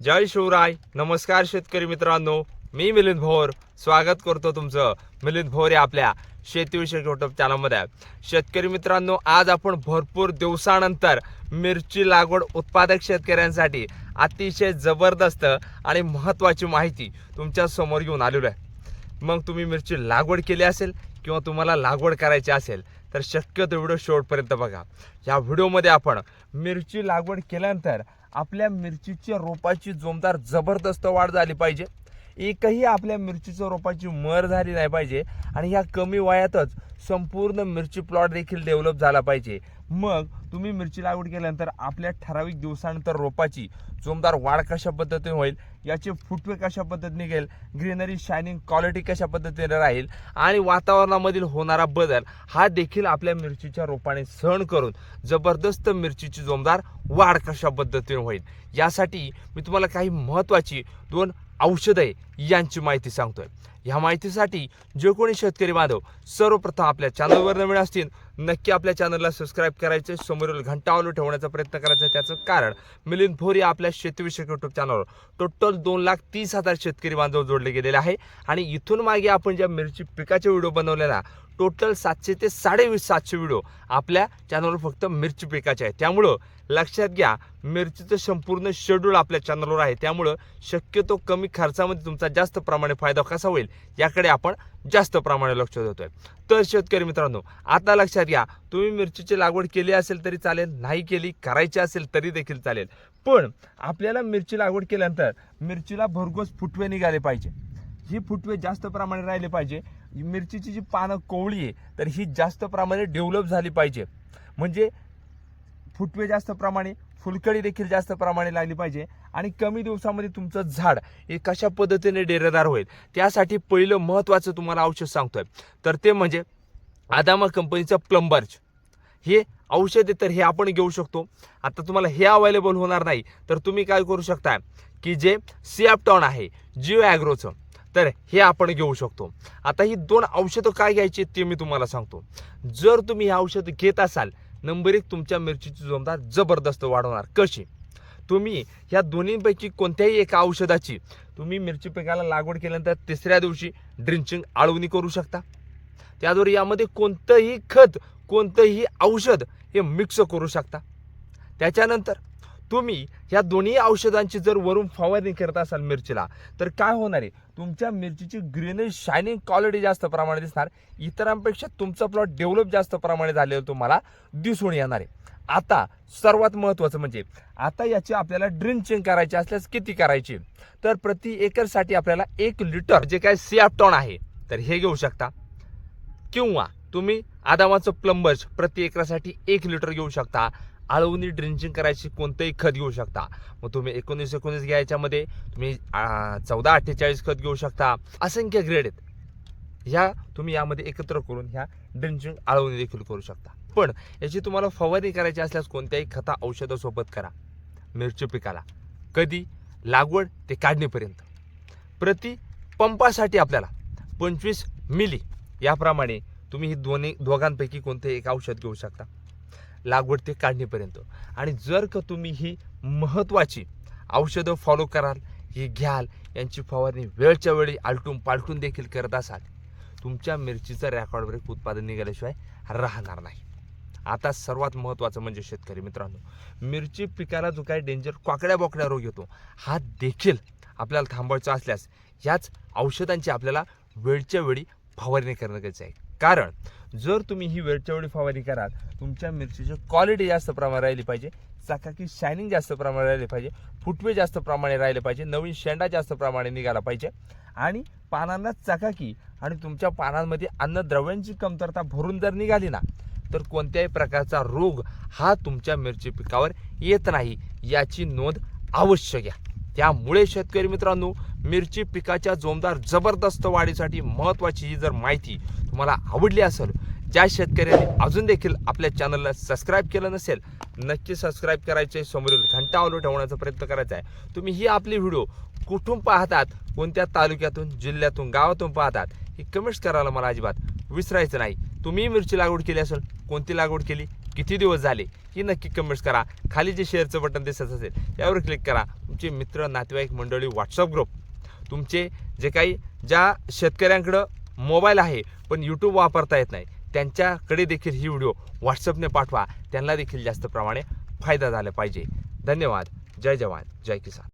जय शिवराय. नमस्कार शेतकरी मित्रांनो. मी मिलिंद भोर. स्वागत करतो तुमचं मिलिंद भोर या आपल्या शेतीविषयक युट्यूब चॅनलमध्ये शेतकरी मित्रांनो आज आपण भरपूर दिवसानंतर मिरची लागवड उत्पादक शेतकऱ्यांसाठी अतिशय जबरदस्त आणि महत्त्वाची माहिती तुमच्यासमोर घेऊन आलेलो आहे. मग तुम्ही मिरची लागवड केली असेल किंवा तुम्हाला लागवड करायची असेल तर शक्यतो व्हिडिओ शेवटपर्यंत बघा. या व्हिडिओमध्ये आपण मिरची लागवड केल्यानंतर आपल्या मिरचीच्या रोपाची जोमदार जबरदस्त वाढ झाली पाहिजे. एकही आपल्या मिरचीच्या रोपाची मर झाली नाही पाहिजे आणि ह्या कमी वयातच संपूर्ण मिरची प्लॉट देखील डेव्हलप झाला पाहिजे. मग तुम्ही मिरची लागवड केल्यानंतर आपल्या ठराविक दिवसानंतर रोपाची जोमदार वाढ कशा पद्धतीने होईल याचे फुटवे कशा पद्धतीने निघेल ग्रीनरी शायनिंग क्वालिटी कशा पद्धतीने राहील आणि वातावरणामधील होणारा बदल हा देखील आपल्या मिरचीच्या रोपाने सहन करून जबरदस्त मिरचीची जोमदार वाढ कशा पद्धतीने होईल यासाठी मी तुम्हाला काही महत्त्वाची दोन औषधं आहे यांची माहिती सांगतोय. ह्या माहितीसाठी जे कोणी शेतकरी बांधव सर्वप्रथम आपल्या चॅनलवर नवीन असतील नक्की आपल्या चॅनलला सबस्क्राईब करायचे समोरील घंटा ठेवण्याचा प्रयत्न करायचा त्याचं कारण मिलिंद भोर या आपल्या शेतीविषयक युट्यूब चॅनलवर टोटल दोन लाख तीस हजार शेतकरी बांधव जोडले गेलेले आहे. आणि इथून मागे आपण ज्या मिरची पिकाचे व्हिडिओ बनवलेला टोटल सातशे ते साडेवीस सातशे व्हिडिओ आपल्या चॅनलवर फक्त मिरची पिकाचे आहे त्यामुळं लक्षात घ्या मिरचीचं संपूर्ण शेड्यूल आपल्या चॅनलवर आहे. त्यामुळं शक्यतो कमी खर्चामध्ये तुमचा जास्त प्रमाणे फायदा कसा होईल याकडे आपण जास्त प्रमाणे लक्ष देतोय. तर शेतकरी मित्रांनो आता लक्षात घ्या तुम्ही मिरचीची लागवड केली असेल तरी चालेल नाही केली करायची असेल तरी देखील चालेल. पण आपल्याला मिरची लागवड केल्यानंतर मिरचीला भरघोस फुटवे निघाले पाहिजे. ही फुटवे जास्त प्रमाणे राहिले पाहिजे. मिरचीची जी पानं कोवळी आहे तर ही जास्त प्रमाणे डेव्हलप झाली पाहिजे. म्हणजे फुटवे जास्त प्रमाणे फुलकडी देखील जास्त प्रमाणे लागली पाहिजे. आणि कमी दिवसामध्ये तुमचं झाड हे कशा पद्धतीने डेरेदार होईल त्यासाठी पहिलं महत्त्वाचं तुम्हाला औषध सांगतोय. तर ते म्हणजे आदामा कंपनीचं प्लंबर्ज. हे औषध तर हे आपण घेऊ शकतो. आता तुम्हाला हे अवेलेबल होणार नाही. तर तुम्ही काय करू शकता की जे सिॲपटॉन आहे जिओ ॲग्रोचं तर हे आपण घेऊ शकतो. आता ही दोन औषधं काय घ्यायची ते मी तुम्हाला सांगतो. जर तुम्ही हे औषध घेत असाल नंबर एक तुमच्या मिरचीची जोमदार जबरदस्त वाढवणार कशी? तुम्ही ह्या दोन्हीपैकी कोणत्याही एका औषधाची तुम्ही मिरची पिकाला लागवड केल्यानंतर तिसऱ्या दिवशी ड्रिंचिंग आळवणी करू शकता. त्याद्वारे यामध्ये कोणतंही खत कोणतंही औषध हे मिक्स करू शकता. त्याच्यानंतर तुम्ही ह्या दोन्ही औषधांची जर वरून फवारणी करत असाल मिरचीला तर काय होणार आहे? तुमच्या मिरचीची ग्रीनरी शायनिंग क्वालिटी जास्त प्रमाणे दिसणार. इतरांपेक्षा तुमचा प्लॉट डेव्हलप जास्त प्रमाणे झालेलं तुम्हाला दिसून येणार आहे. आता सर्वात महत्त्वाचं म्हणजे आता याची आपल्याला ड्रिंचिंग करायची असल्यास किती करायची? तर प्रति एकरसाठी आपल्याला एक लिटर जे काय सिॲपटॉन आहे तर हे घेऊ शकता. किंवा तुम्ही आदामाचं प्लंबर्स प्रति एकरासाठी एक लिटर घेऊ शकता. आळवणी ड्रिंचिंग करायची कोणतंही खत घेऊ शकता. मग तुम्ही एकोणीस एकोणीस घ्यायच्यामध्ये तुम्ही चौदा अठ्ठेचाळीस खत घेऊ शकता. असंख्य ग्रेड आहेत. ह्या तुम्ही यामध्ये एकत्र करून ह्या ड्रिंचिंग आळवणी देखील करू शकता. पण याची तुम्हाला फवारणी करायची असल्यास कोणत्याही खता औषधासोबत करा. मिरची पिकाला. कधी? लागवड ते काढणीपर्यंत. प्रति पंपासाठी आपल्याला पंचवीस मिली याप्रमाणे तुम्ही ही दोन्ही दोघांपैकी कोणते एक औषध घेऊ शकता. लागवड ते काढणीपर्यंत. आणि जर का तुम्ही ही महत्त्वाची औषधं फॉलो कराल ही घ्याल यांची फवारणी वेळच्या वेळी आलटून पालटून देखील करत असाल तुमच्या मिरचीचं रेकॉर्ड ब्रेक उत्पादन निघाल्याशिवाय राहणार नाही. आता सर्वात महत्त्वाचं म्हणजे शेतकरी मित्रांनो मिरची पिकाला जो काही डेंजर काकड्या बोकड्या रोग येतो हा देखील आपल्याला थांबवायचा असल्यास याच औषधांची आपल्याला वेळच्या वेळी फवारणी करणं गरजेचं आहे. कारण जर तुम्ही ही वेळच्या वेळी फवारणी कराल तुमच्या मिरचीची क्वालिटी जास्त प्रमाणात राहिली पाहिजे चाकाकी शायनिंग जास्त प्रमाणात राहिली पाहिजे फुटवे जास्त प्रमाणे राहिले पाहिजे नवीन शेंडा जास्त प्रमाणे निघाला पाहिजे आणि पानांना चकाकी आणि तुमच्या पानांमध्ये अन्नद्रव्यांची कमतरता भरून जर निघाली ना तर कोणत्याही प्रकारचा रोग हा तुमच्या मिरची पिकावर येत नाही याची नोंद अवश्य घ्या. त्यामुळे शेतकरी मित्रांनो मिरची पिकाच्या जोमदार जबरदस्त वाढीसाठी महत्त्वाची ही जर माहिती तुम्हाला आवडली असेल ज्या शेतकऱ्यांनी अजून देखील आपल्या चॅनलला सबस्क्राईब केलं नसेल नक्की सबस्क्राईब करायचे समोरील घंटा ऑलो ठेवण्याचा प्रयत्न करायचा आहे. तुम्ही ही आपली व्हिडिओ कुठून पाहतात कोणत्या तालुक्यातून जिल्ह्यातून गावातून पाहतात हे कमेंट्स करायला मला अजिबात विसरायचं नाही. तुम्ही मिरची लागवड केली असेल कोणती लागवड केली किती दिवस झाले की नक्की कमेंट्स करा. खाली जे शेअरचं बटन दिसत असेल यावर क्लिक करा. तुमचे मित्र नातेवाईक मंडळी व्हॉट्सअप ग्रुप तुमचे जे काही ज्या शेतकऱ्यांकडं मोबाईल आहे पण यूट्यूब वापरता येत नाही त्यांच्याकडे देखील ही व्हिडिओ व्हॉट्सअपने पाठवा. त्यांना देखील जास्त प्रमाणे फायदा झाला पाहिजे. धन्यवाद. जय जवान. जय किसान.